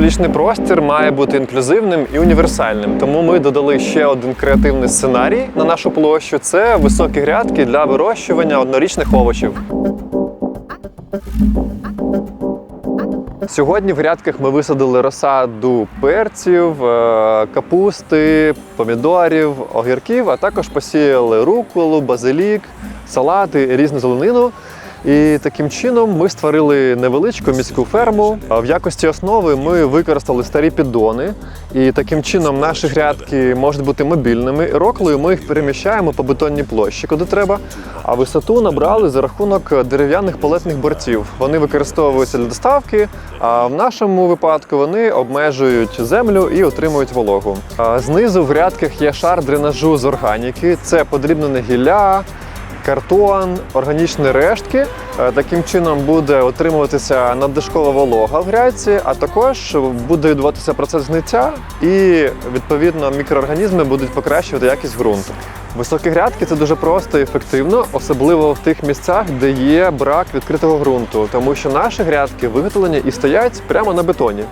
теплічний простір має бути інклюзивним і універсальним. Тому ми додали ще один креативний сценарій на нашу площу: це високі грядки для вирощування однорічних овочів. Сьогодні в грядках ми висадили розсаду перців, е, капусти, помідорів, огірків, а також посіяли руколу, базилік, салати, різну зеленину. І таким чином ми створили невеличку міську ферму. В якості основи ми використали старі піддони, і таким чином наші грядки можуть бути мобільними. Роклою ми їх переміщаємо по бетонній площі, куди треба. А висоту набрали за рахунок дерев'яних палетних бортів. Вони використовуються для доставки, а в нашому випадку вони обмежують землю і отримують вологу. Знизу в грядках є шар дренажу з органіки. Це подрібнене гілля, картон, органічні рештки. Е, Таким чином буде отримуватися надлишкова волога в грядці, а також буде відбуватися процес гниття і відповідно мікроорганізми будуть покращувати якість ґрунту. Високі грядки це дуже просто і ефективно, особливо в тих місцях, де є брак відкритого ґрунту, тому що наші грядки виготовлені і стоять прямо на бетоні.